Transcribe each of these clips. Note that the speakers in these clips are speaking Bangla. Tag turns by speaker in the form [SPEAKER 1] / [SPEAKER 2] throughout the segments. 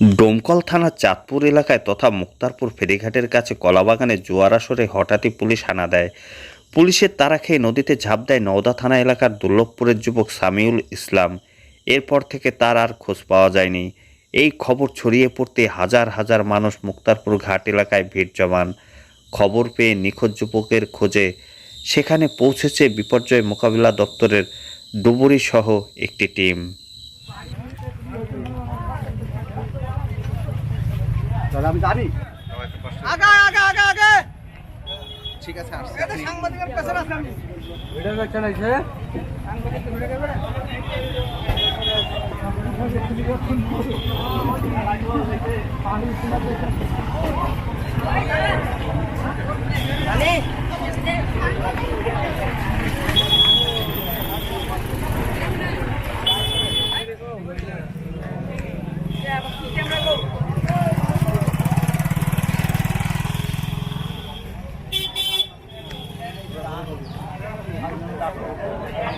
[SPEAKER 1] ডোমকল থানার চাঁদপুর এলাকায় তথা মুক্তারপুর ফেরিঘাটের কাছে কলাবাগানে জোয়ার আসরে হঠাৎই পুলিশ হানা দেয়। পুলিশের তারা খেয়ে নদীতে ঝাঁপ দেয় নওদা থানা এলাকার দুর্লভপুরের যুবক সামিউল ইসলাম। এরপর থেকে তার আর খোঁজ পাওয়া যায়নি। এই খবর ছড়িয়ে পড়তে হাজার হাজার মানুষ মুক্তারপুর ঘাট এলাকায় ভিড় জমান। খবর পেয়ে নিখোঁজ যুবকের খোঁজে সেখানে পৌঁছেছে বিপর্যয় মোকাবিলা দপ্তরের ডুবুরি সহ একটি টিম।
[SPEAKER 2] তাহলে আমি জানি
[SPEAKER 3] আগে আগে আগে আগে।
[SPEAKER 2] ঠিক আছে আসছে।
[SPEAKER 3] এটা সাংবাদিকের পেছনে আছে আমি
[SPEAKER 2] ভিডিও দেখছেন এসে
[SPEAKER 3] জানি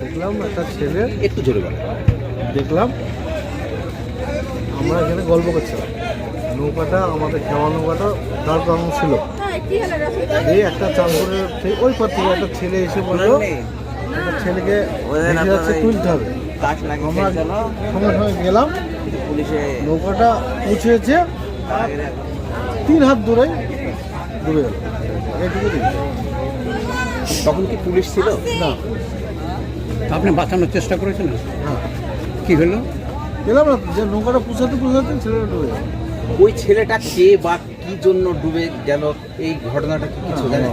[SPEAKER 4] দেখলাম একটা ছেলে।
[SPEAKER 2] একটু জোরে
[SPEAKER 4] দেখলাম। আমরা এখানে গল্প করছিলাম। নৌকাটা আমাদের খেওয়া নৌকাটা দাঁড় করানো ছিল। এই একটা চাঁদপুরের থেকে ওই পর থেকে একটা ছেলে এসে বলল একটা ছেলেকে যাচ্ছে তুলতে হবে। আমরা সঙ্গে সঙ্গে গেলাম। নৌকাটা আর তিন হাত দূরে ডুবে গেল।
[SPEAKER 2] তখন কি পুলিশ ছিল?
[SPEAKER 4] না।
[SPEAKER 5] আপনি বাঁচানোর চেষ্টা করেছেন?
[SPEAKER 4] হ্যাঁ।
[SPEAKER 5] কি হলো?
[SPEAKER 4] গেলাম না যে নৌকাটা পুষাতে পুষাতে ছেলেটা ডুবে গেল।
[SPEAKER 2] ওই ছেলেটা কে বা কি জন্য ডুবে গেল? এই ঘটনাটা কি কিছু জানেন?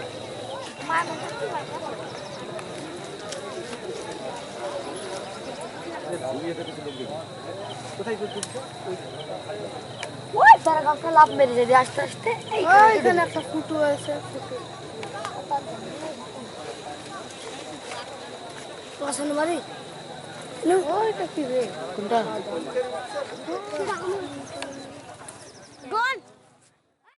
[SPEAKER 6] ওই তারা গাছটা লাভ মেরে যদি আস্তে আস্তে। এইখানে একটা ফুটো আছে পছন্দ বাড়ি ওইটা কি রে? কোনটা?